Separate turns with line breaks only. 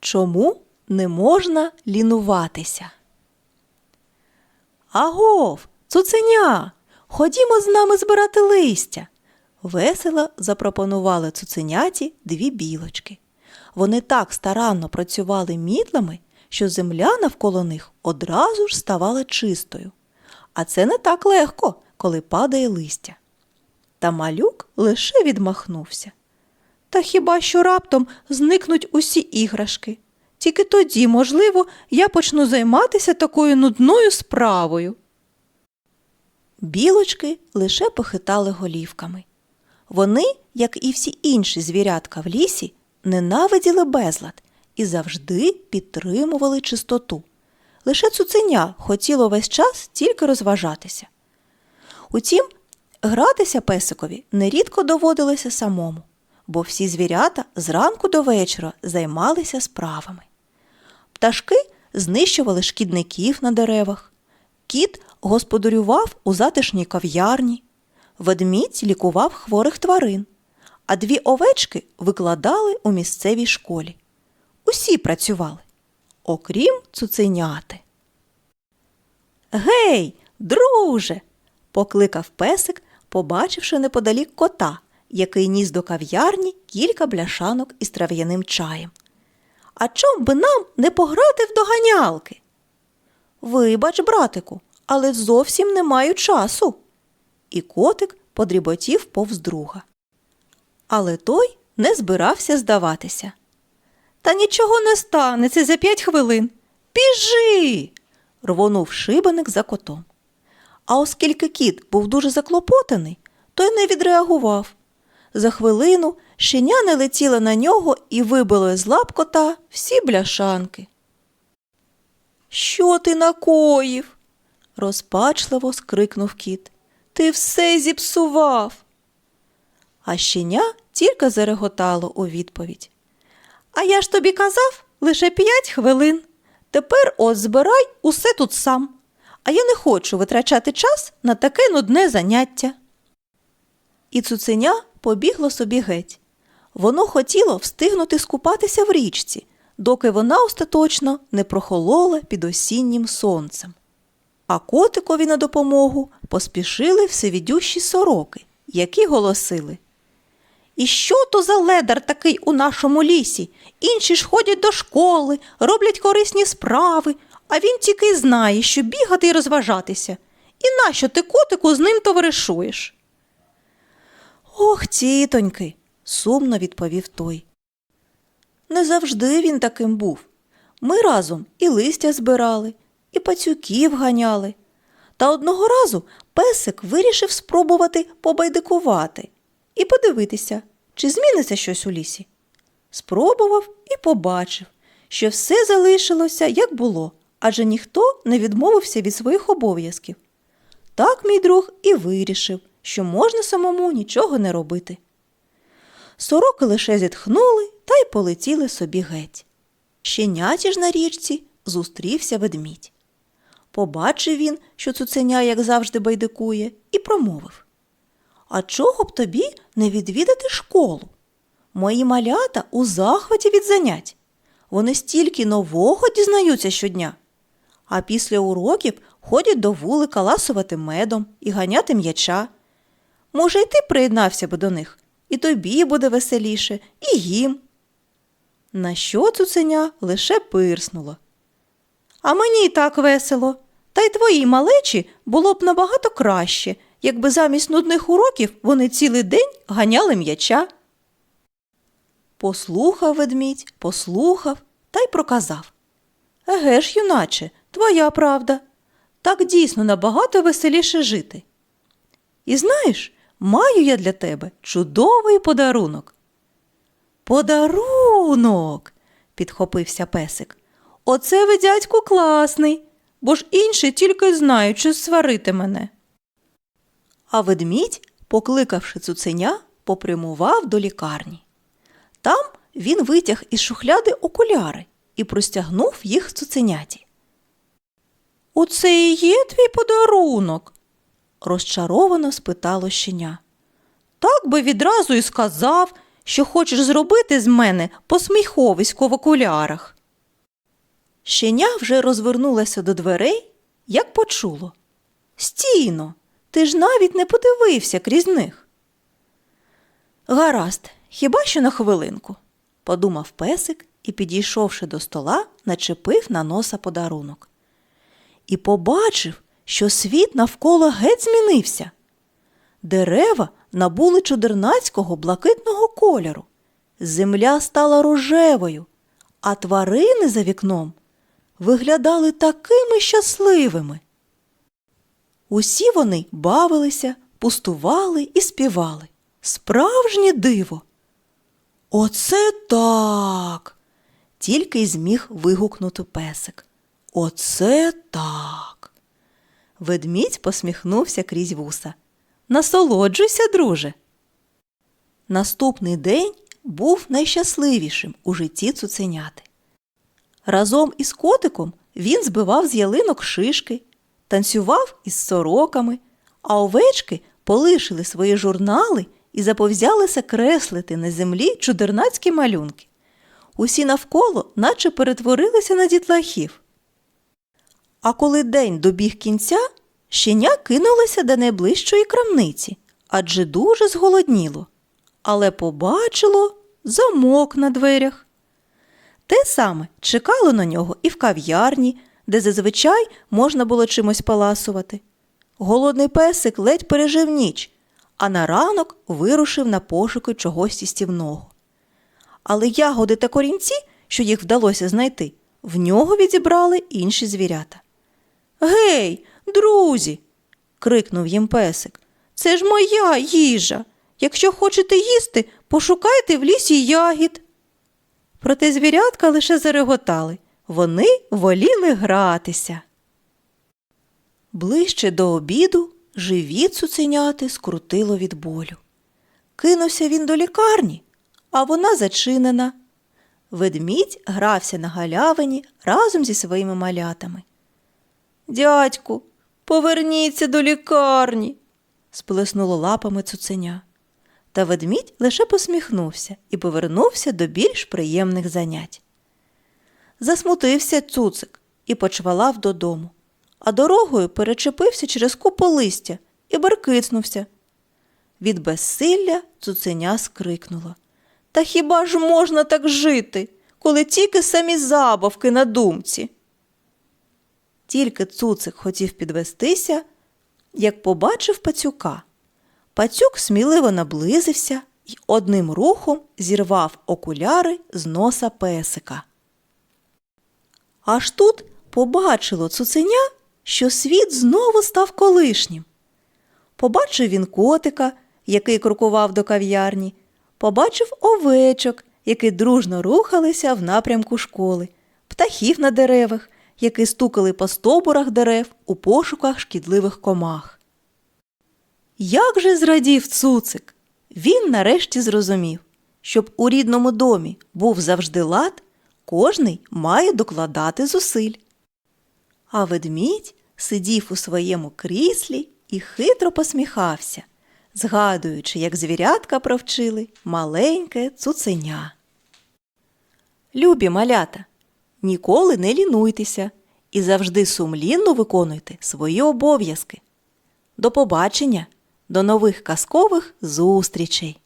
Чому не можна лінуватися? Агов, цуценя, ходімо з нами збирати листя. Весело запропонували цуценяті дві білочки. Вони так старанно працювали мітлами, що земля навколо них одразу ж ставала чистою. А це не так легко, коли падає листя. Та малюк лише відмахнувся. Та хіба що раптом зникнуть усі іграшки. Тільки тоді, можливо, я почну займатися такою нудною справою. Білочки лише похитали голівками. Вони, як і всі інші звірятка в лісі, ненавиділи безлад і завжди підтримували чистоту. Лише цуценя хотіло весь час тільки розважатися. Утім, гратися песикові нерідко доводилося самому, бо всі звірята зранку до вечора займалися справами. Пташки знищували шкідників на деревах, кіт господарював у затишній кав'ярні, ведмідь лікував хворих тварин, а дві овечки викладали у місцевій школі. Усі працювали, окрім цуценяти. Гей, друже. покликав песик, побачивши неподалік кота, який ніс до кав'ярні кілька бляшанок із трав'яним чаєм. А чом би нам не пограти в доганялки? Вибач, братику, але зовсім не маю часу. І котик подріботів повз друга. Але той не збирався здаватися. Та нічого не станеться за п'ять хвилин. Біжи. рвонув шибеник за котом. А оскільки кіт був дуже заклопотаний, той не відреагував. За хвилину щеня не летіла на нього і вибило з лап кота всі бляшанки. Що ти накоїв? розпачливо скрикнув кіт. Ти все зіпсував. А щеня тільки зареготало у відповідь. А я ж тобі казав лише п'ять хвилин. Тепер от збирай усе тут сам. А я не хочу витрачати час на таке нудне заняття. І цуценя побігло собі геть. Воно хотіло встигнути скупатися в річці, доки вона остаточно не прохолола під осіннім сонцем. А котикові на допомогу поспішили всевідющі сороки, які голосили. І що то за ледар такий у нашому лісі? Інші ж ходять до школи, роблять корисні справи, а він тільки знає, що бігати і розважатися. І нащо ти котику з ним товаришуєш? Ох, тітоньки, сумно відповів той. Не завжди він таким був. Ми разом і листя збирали, і пацюків ганяли. Та одного разу песик вирішив спробувати побайдикувати і подивитися, чи зміниться щось у лісі. Спробував і побачив, що все залишилося, як було, адже ніхто не відмовився від своїх обов'язків. Так мій друг і вирішив, що можна самому нічого не робити. Сороки лише зітхнули та й полетіли собі геть. Щеняті ж на річці зустрівся ведмідь. Побачив він, що цуценя, як завжди, байдикує, і промовив А чого б тобі не відвідати школу? Мої малята у захваті від занять. Вони стільки нового дізнаються щодня. А після уроків ходять до вулика ласувати медом і ганяти м'яча. Може, й ти приєднався би до них, і тобі буде веселіше, і їм. На що цуценя лише пирснуло. А мені й так весело. Та й твоїй малечі було б набагато краще, якби замість нудних уроків вони цілий день ганяли м'яча. Послухав ведмідь, послухав та й проказав. Еге ж, юначе, твоя правда. Так дійсно набагато веселіше жити. І знаєш, маю я для тебе чудовий подарунок. Подарунок, підхопився песик. Оце ви, дядьку, класний, бо ж інші тільки знають, що сварити мене. А ведмідь, покликавши цуценя, попрямував до лікарні. Там він витяг із шухляди окуляри і простягнув їх цуценяті. Оце і є твій подарунок? Розчаровано спитало щеня. Так би відразу і сказав, що хочеш зробити з мене посміховисько в окулярах. Щеня вже розвернулася до дверей, як почуло. Стійно, ти ж навіть не подивився крізь них. Гаразд, хіба що на хвилинку, подумав песик і, підійшовши до стола, начепив на носа подарунок. І побачив, що світ навколо геть змінився. Дерева набули чудернацького блакитного кольору, земля стала рожевою, а тварини за вікном виглядали такими щасливими. Усі вони бавилися, пустували і співали. Справжнє диво. Оце так. Тільки й зміг вигукнути песик. Оце так. Ведмідь посміхнувся крізь вуса. Насолоджуйся, друже. Наступний день був найщасливішим у житті цуценяти. Разом із котиком він збивав з ялинок шишки, танцював із сороками, а овечки полишили свої журнали і заповзялися креслити на землі чудернацькі малюнки. Усі навколо наче перетворилися на дітлахів. А коли день добіг кінця, щеня кинулося до найближчої крамниці, адже дуже зголодніло, але побачило замок на дверях. Те саме чекало на нього і в кав'ярні, де зазвичай можна було чимось паласувати. Голодний песик ледь пережив ніч, а на ранок вирушив на пошуки чогось їстівного. Але ягоди та корінці, що їх вдалося знайти, в нього відібрали інші звірята. Гей, друзі. крикнув їм песик. Це ж моя їжа. Якщо хочете їсти, пошукайте в лісі ягід. Проте звірятка лише зареготали. Вони воліли гратися. Ближче до обіду живіт цуценяти скрутило від болю. Кинувся він до лікарні, а вона зачинена. Ведмідь грався на галявині разом зі своїми малятами. Дядьку, поверніться до лікарні, сплеснуло лапами цуценя. Та ведмідь лише посміхнувся і повернувся до більш приємних занять. Засмутився цуцик і почвалав додому, а дорогою перечепився через купу листя і баркицнувся. Від безсилля цуценя скрикнуло. Та хіба ж можна так жити, коли тільки самі забавки на думці? Тільки цуцик хотів підвестися, як побачив пацюка. Пацюк сміливо наблизився і одним рухом зірвав окуляри з носа песика. Аж тут побачило цуценя, що світ знову став колишнім. Побачив він котика, який крокував до кав'ярні, побачив овечок, які дружно рухалися в напрямку школи, птахів на деревах, які стукали по стовбурах дерев у пошуках шкідливих комах. Як же зрадів цуцик! Він нарешті зрозумів, щоб у рідному домі був завжди лад, кожний має докладати зусиль. А ведмідь сидів у своєму кріслі і хитро посміхався, згадуючи, як звірятка провчили маленьке цуценя. Любі малята, ніколи не лінуйтеся і завжди сумлінно виконуйте свої обов'язки. До побачення, до нових казкових зустрічей!